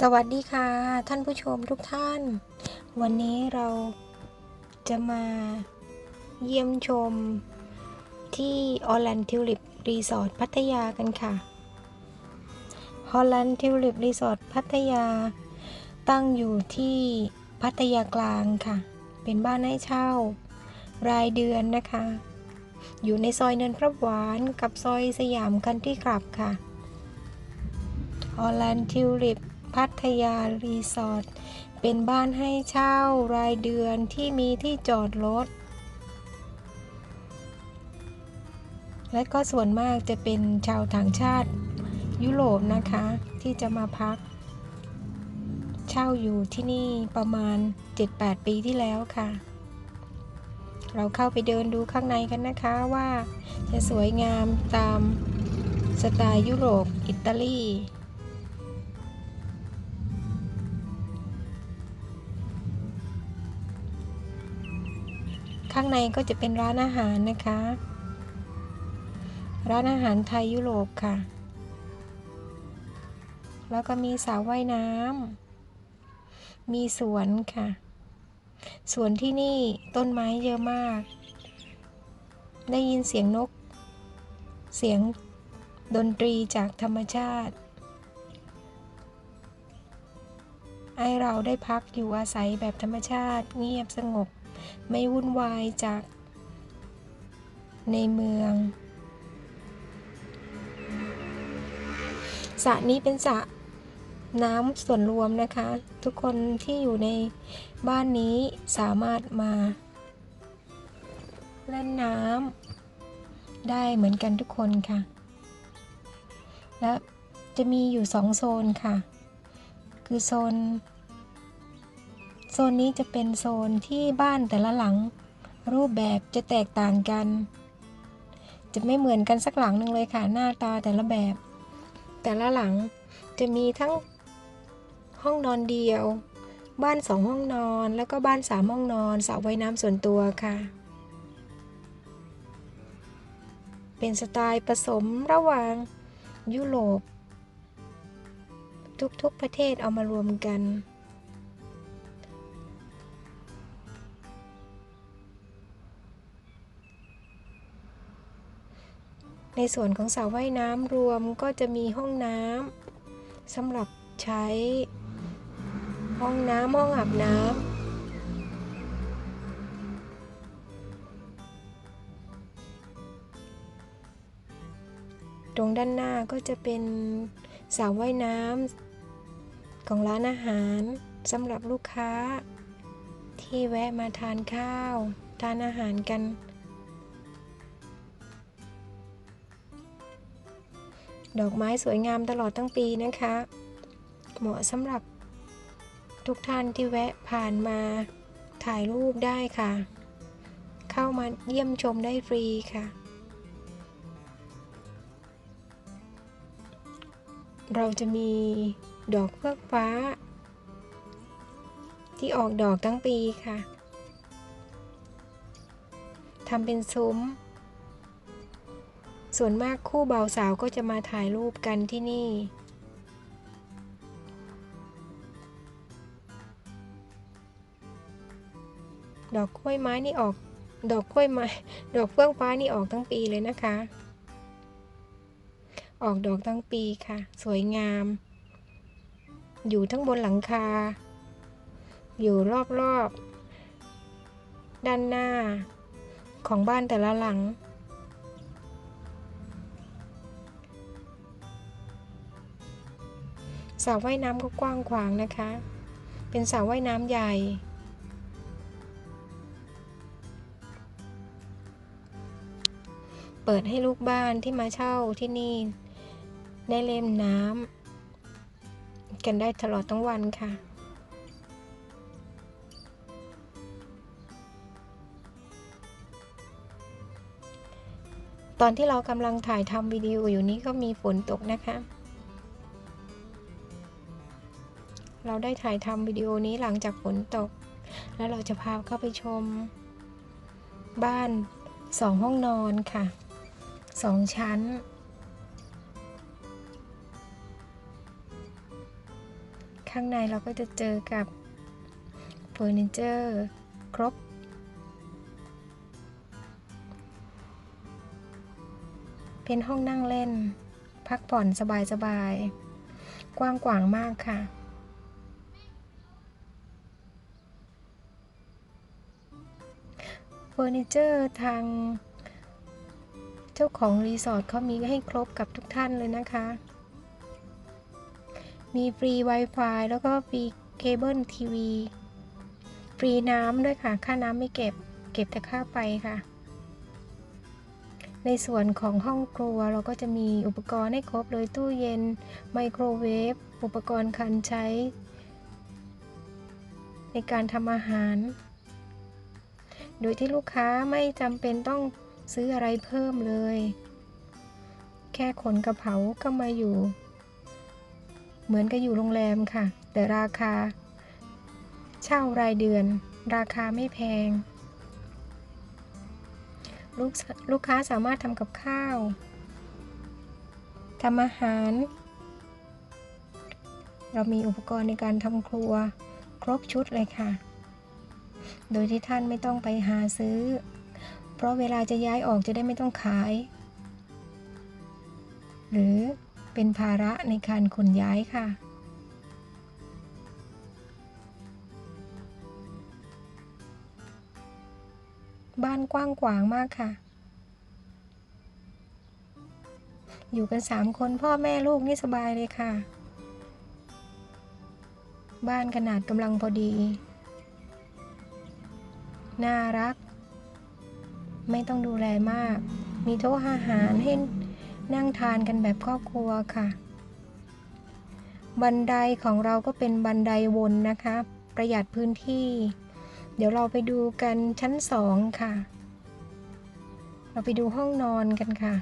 สวัสดีค่ะท่านผู้ชมทุกท่าน วันนี้เราจะมาเยี่ยมชมที่ออ l แลน d ทิวลิปรีสอร์ทพัทยากันค่ะฮอลแลนด์ทิวลิปรีสอร์ทพัทยา ตั้งอยู่ที่พัทยากลางค่ะ เป็นบ้านให้เช่ารายเดือนนะคะ อยู่ในซอยเนินพระหวานกับซอยสยามคันที่กลับค่ะฮอลแลนด์ทิวลิป พัทยารีสอร์ทเป็นบ้านให้เช่ารายเดือนที่มีที่จอดรถ และก็ส่วนมากจะเป็นชาวต่างชาติยุโรปนะคะ ที่จะมาพัก เช่าอยู่ที่นี่ประมาณ 7-8 ปีที่แล้วค่ะ เราเข้าไปเดินดูข้างในกันนะคะว่าจะสวยงามตามสไตล์ยุโรป อิตาลี ข้างในก็จะเป็นร้านอาหารนะคะ ร้านอาหารไทยยุโรปค่ะ แล้วก็มีสระว่ายน้ำมีสวนค่ะ สวนที่นี่ต้นไม้เยอะมาก ได้ยินเสียงนก เสียงดนตรีจากธรรมชาติให้เราได้พักอยู่อาศัยแบบธรรมชาติเงียบสงบ ไม่วุ่นวายจากในเมืองสระนี้เป็นสระน้ำส่วนรวมนะคะ ทุกคนที่อยู่ในบ้านนี้สามารถมา เล่นน้ำได้เหมือนกันทุกคนค่ะ และจะมีอยู่สองโซนค่ะ คือโซน โซนนี้จะเป็นโซนที่บ้านแต่ละหลัง รูปแบบจะแตกต่างกัน จะไม่เหมือนกันสักหลังหนึ่งเลยค่ะหน้าตาแต่ละแบบ แต่ละหลังจะมีทั้งห้องนอนเดียว บ้านสองห้องนอนแล้วก็บ้านสามห้องนอนสระว่ายน้ำส่วนตัวค่ะ เป็นสไตล์ผสมระหว่างยุโรปทุกๆประเทศเอามารวมกัน ในส่วนของสระว่ายน้ำรวมก็จะมีห้องน้ำสำหรับใช้ ห้องน้ำห้องอาบน้ำตรงด้านหน้าก็จะเป็นสระว่ายน้ำของร้านอาหารสำหรับลูกค้า ที่แวะมาทานข้าว ทานอาหารกัน ดอกไม้สวยงามตลอดทั้งปีนะคะ เหมาะสำหรับทุกท่านที่แวะผ่านมาถ่ายรูปได้ค่ะ เข้ามาเยี่ยมชมได้ฟรีค่ะ เราจะมีดอกเพือกฟ้า ที่ออกดอกทั้งปีค่ะทำเป็นซุ้ม ส่วนมากคู่บ่าวสาวก็จะมาถ่ายรูปกันที่นี่ ดอกกล้วยไม้นี่ออก ดอกกล้วยไม้ ดอกเฟื่องฟ้านี่ออกทั้งปีเลยนะคะ ออกดอกทั้งปีค่ะ สวยงาม อยู่ทั้งบนหลังคา อยู่รอบๆ ด้านหน้าของบ้านแต่ละหลัง สระว่ายน้ำก็กว้างขวางนะคะ เป็นสระว่ายน้ำใหญ่ เปิดให้ลูกบ้านที่มาเช่าที่นี่ได้เล่นน้ำกันได้ตลอดทั้งวันค่ะตอนที่เรากำลังถ่ายทำวิดีโออยู่นี้ก็มีฝนตกนะคะ เราได้ถ่ายทำวิดีโอนี้หลังจากฝนตก แล้วเราจะพาเข้าไปชม บ้านสองห้องนอนค่ะสองชั้น ข้างในเราก็จะเจอกับเฟอร์นิเจอร์ครบ เป็นห้องนั่งเล่น พักผ่อนสบายๆ กว้างขวางมากค่ะ เฟอร์นิเจอร์ทางเจ้าของรีสอร์ทเขามีให้ครบกับทุกท่านเลยนะคะ มีฟรี Wi-Fi แล้วก็ฟรีเคเบิลทีวี ฟรีน้ำด้วยค่ะ ค่าน้ำไม่เก็บ เก็บแต่ค่าไฟค่ะ ในส่วนของห้องครัวเราก็จะมีอุปกรณ์ให้ครบเลยตู้เย็น ไมโครเวฟ อุปกรณ์การใช้ ในการทำอาหาร โดยที่ลูกค้าไม่จำเป็นต้องซื้ออะไรเพิ่มเลย แค่ขนกระเป๋าก็มาอยู่ เหมือนกับอยู่โรงแรมค่ะ แต่ราคา เช่ารายเดือน ราคาไม่แพง ลูกลูกค้าสามารถทำกับข้าวทำอาหาร เรามีอุปกรณ์ในการทำครัว ครบชุดเลยค่ะ โดยที่ท่านไม่ต้องไปหาซื้อ เพราะเวลาจะย้ายออกจะได้ไม่ต้องขาย หรือเป็นภาระในการขนย้ายค่ะ บ้านกว้างขวางมากค่ะ อยู่กันสามคนพ่อแม่ลูกนี่สบายเลยค่ะ บ้านขนาดกำลังพอดี น่ารัก ไม่ต้องดูแลมาก มีโต๊ะอาหารให้นั่งทานกันแบบครอบครัวค่ะ บันไดของเราก็เป็นบันไดวนนะคะ ประหยัดพื้นที่ เดี๋ยวเราไปดูกันชั้นสองค่ะ เราไปดูห้องนอนกันค่ะ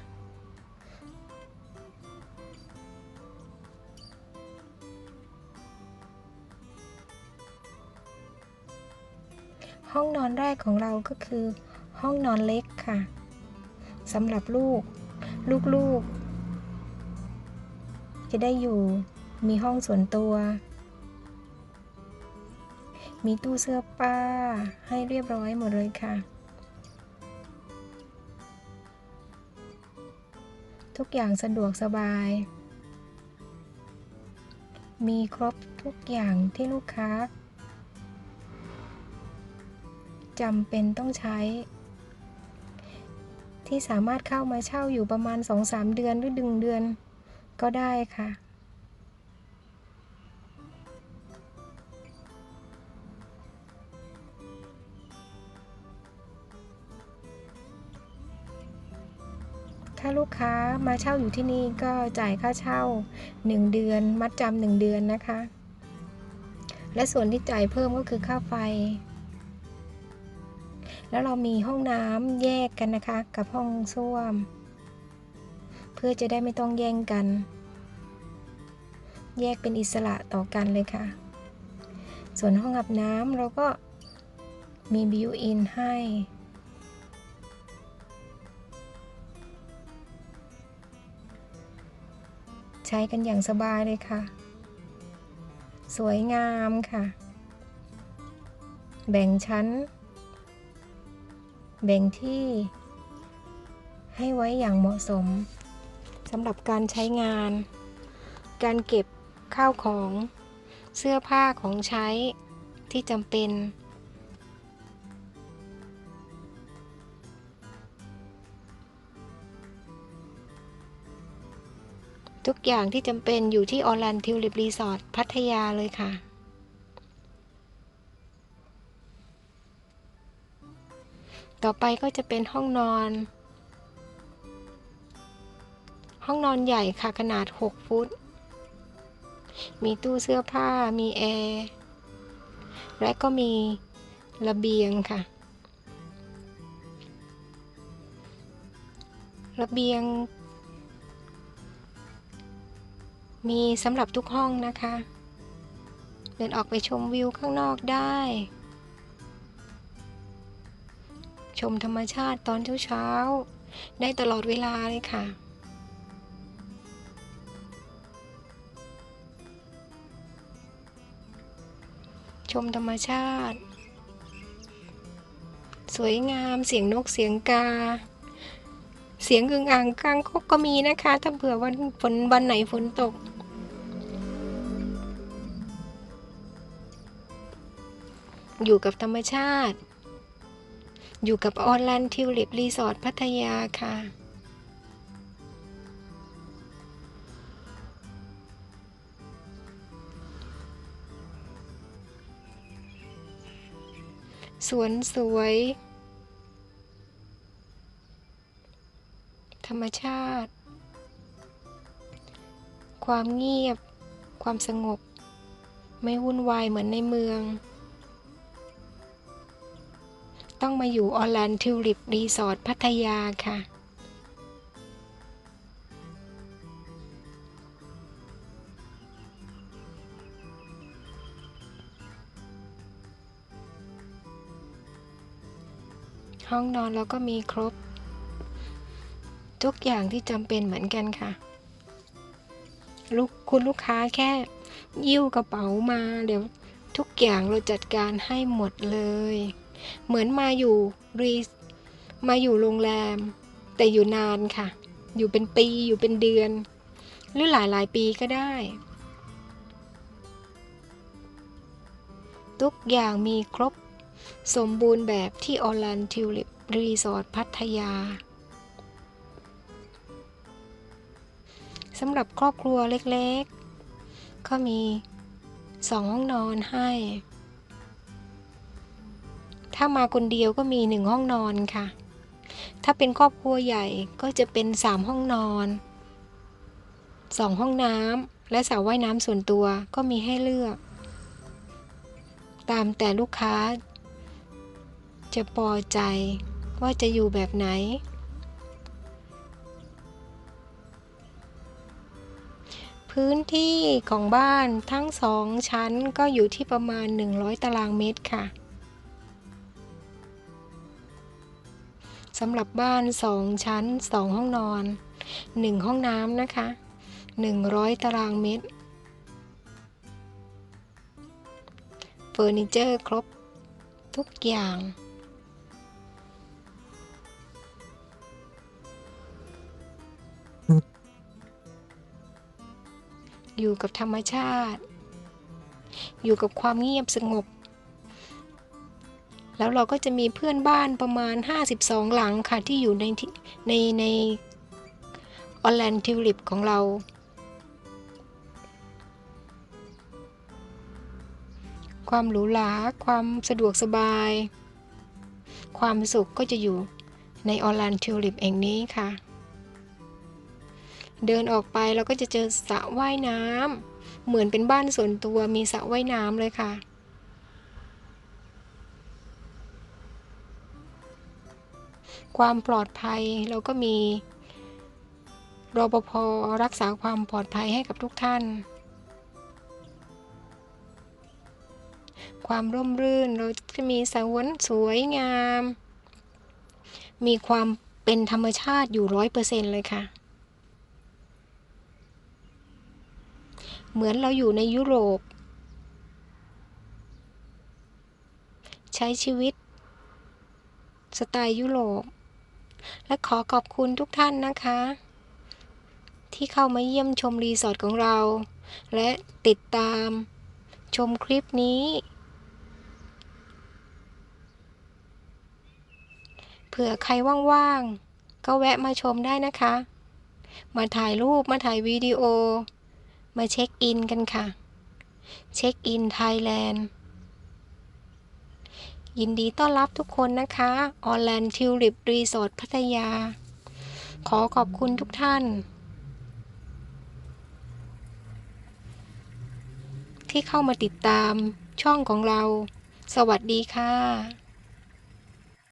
ห้องนอนแรกของเราก็คือ ห้องนอนเล็กค่ะสำหรับลูก ลูกๆ จะได้อยู่มีห้องส่วนตัว มีตู้เสื้อผ้าให้เรียบร้อยหมดเลยค่ะ ทุกอย่างสะดวกสบาย มีครบทุกอย่างที่ลูกค้า จำเป็นต้องใช้ ที่สามารถเข้ามาเช่าอยู่ประมาณ 2-3 เดือนหรือดึงเดือนก็ได้ค่ะ ถ้าลูกค้ามาเช่าอยู่ที่นี่ก็จ่ายค่าเช่า 1 เดือน มัดจำหนึ่งเดือนนะคะและส่วนที่จ่ายเพิ่มก็คือค่าไฟ แล้วเรามีห้องน้ำแยกกันนะคะ กับห้องส้วม เพื่อจะได้ไม่ต้องแย่งกัน แยกเป็นอิสระต่อกันเลยค่ะ ส่วนห้องอาบน้ำเราก็มีบิวอินให้ใช้กันอย่างสบายเลยค่ะ สวยงามค่ะ แบ่งชั้น แบ่งที่ให้ไว้อย่างเหมาะสมสำหรับการใช้งาน การเก็บข้าวของเสื้อผ้าของใช้ที่จำเป็น ทุกอย่างที่จำเป็นอยู่ที่ออแลนทิวลิปรีสอร์ทพัทยาเลยค่ะ ต่อไปก็จะเป็นห้องนอน ห้องนอนใหญ่ค่ะขนาด 6 ฟุต มีตู้เสื้อผ้า มีแอร์ และก็มีระเบียงค่ะ ระเบียง มีสำหรับทุกห้องนะคะ เดินออกไปชมวิวข้างนอกได้ ชมธรรมชาติตอนเช้าๆ ได้ตลอดเวลาเลยค่ะ ชมธรรมชาติ สวยงามเสียงนกเสียงกา เสียงอึ่งอ่างกลางคกก็มีนะคะ ถ้าเผื่อวันฝนวันไหนฝนตกอยู่กับธรรมชาติ อยู่กับออนไลน์ทิวลิปรีสอร์ทพัทยาค่ะสวนสวย ธรรมชาติ ความเงียบ ความสงบ ไม่วุ่นวายเหมือนในเมือง มาอยู่ออแลนด์ทิวลิปรีสอร์ทพัทยาค่ะ ห้องนอนเราก็มีครบ ทุกอย่างที่จำเป็นเหมือนกันค่ะลูกคุณลูกค้าแค่ยิ้วกระเป๋ามาเดี๋ยวทุกอย่างเราจัดการให้หมดเลย เหมือนมาอยู่รีมาอยู่โรงแรม แต่อยู่นานค่ะ อยู่เป็นปีอยู่เป็นเดือน หรือหลายหลายปีก็ได้ ทุกอย่างมีครบ สมบูรณ์แบบที่ออแลนทิวลิปรีสอร์ทพัทยาสำหรับครอบครัวเล็กๆ ก็มีสองห้องนอนให้ ถ้ามาคนเดียวก็มีหนึ่งห้องนอนค่ะ ถ้าเป็นครอบครัวใหญ่ก็จะเป็นสามห้องนอนสองห้องน้ำและสระว่ายน้ำส่วนตัวก็มีให้เลือก ตามแต่ลูกค้า จะพอใจว่าจะอยู่แบบไหน พื้นที่ของบ้านทั้งสองชั้นก็อยู่ที่ประมาณ 100 ตารางเมตรค่ะ สำหรับบ้านสองชั้นสองห้องนอน 1 ห้องน้ำนะคะ 100 ตารางเมตรเฟอร์นิเจอร์ครบทุกอย่าง อยู่กับธรรมชาติ อยู่กับความเงียบสงบ แล้วเราก็จะมีเพื่อนบ้านประมาณ 52 หลังค่ะ ที่อยู่ในที่ในในออแลนด์ทิวลิปของเรา ความหรูหราความสะดวกสบาย ความสุขก็จะอยู่ในออแลนด์ทิวลิปแห่งนี้ค่ะ เดินออกไปเราก็จะเจอสระว่ายน้ำเหมือนเป็นบ้านส่วนตัวมีสระว่ายน้ำเลยค่ะ ความปลอดภัยเราก็มีรปภรักษาความปลอดภัยให้กับทุกท่าน ความร่มรื่นเราจะมีสวนสวยงาม มีความเป็นธรรมชาติอยู่ร้อยเปอร์เซ็นต์เลยค่ะ เหมือนเราอยู่ในยุโรป ใช้ชีวิต สไตล์ยุโรป และขอขอบคุณทุกท่านนะคะ ที่เข้ามาเยี่ยมชมรีสอร์ทของเรา และติดตามชมคลิปนี้ เผื่อใครว่างๆ ก็แวะมาชมได้นะคะ มาถ่ายรูปมาถ่ายวิดีโอ มาเช็คอินกันค่ะ เช็คอินไทยแลนด์ ยินดีต้อนรับทุกคนนะคะออแลนด์ทิวลิปรีสอร์ทพัทยา ขอขอบคุณทุกท่าน ที่เข้ามาติดตามช่องของเรา สวัสดีค่ะ